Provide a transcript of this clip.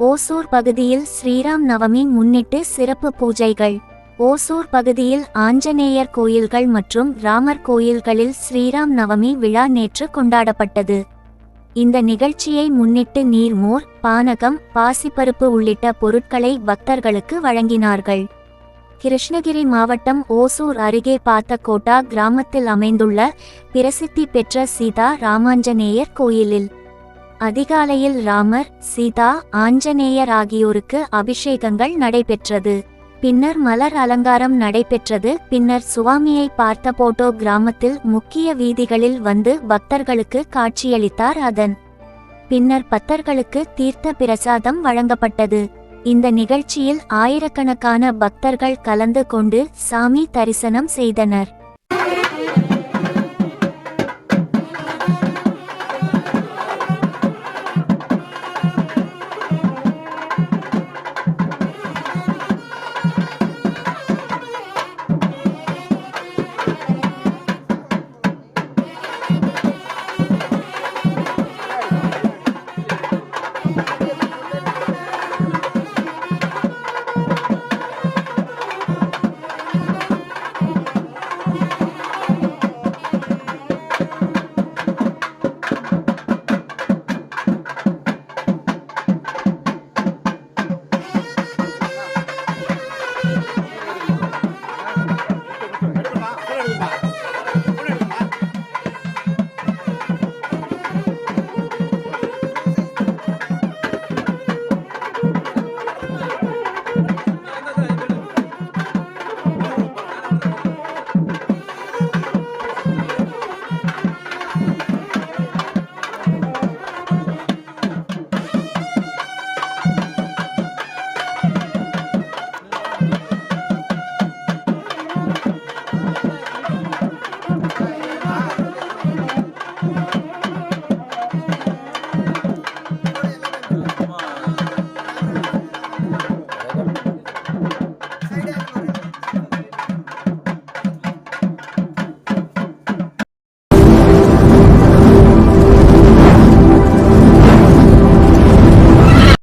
ஓசூர் பகுதியில் ஸ்ரீராம் நவமி முன்னிட்டு சிறப்பு பூஜைகள். ஓசூர் பகுதியில் ஆஞ்சநேயர் கோயில்கள் மற்றும் ராமர் கோயில்களில் ஸ்ரீராம் நவமி விழா நேற்று கொண்டாடப்பட்டது. இந்த நிகழ்ச்சியை முன்னிட்டு நீர்மோர் பானகம் பாசிப்பருப்பு உள்ளிட்ட பொருட்களை பக்தர்களுக்கு வழங்கினார்கள். கிருஷ்ணகிரி மாவட்டம் ஓசூர் அருகே பாத்தக்கோட்டா கிராமத்தில் அமைந்துள்ள பிரசித்தி பெற்ற சீதா ராமாஞ்சநேயர் கோயிலில். அதிகாலையில் ராமர் சீதா ஆஞ்சநேயர் ஆகியோருக்கு அபிஷேகங்கள் நடைபெற்றது. பின்னர் மலர் அலங்காரம் நடைபெற்றது. பின்னர் சுவாமியை பார்த்த போட்டோ கிராமத்தில் முக்கிய வீதிகளில் வந்து பக்தர்களுக்கு காட்சியளித்தார் அதன். பின்னர் பக்தர்களுக்கு தீர்த்த பிரசாதம் வழங்கப்பட்டது. இந்த நிகழ்ச்சியில் ஆயிரக்கணக்கான பக்தர்கள் கலந்து கொண்டு சாமி தரிசனம் செய்தனர்.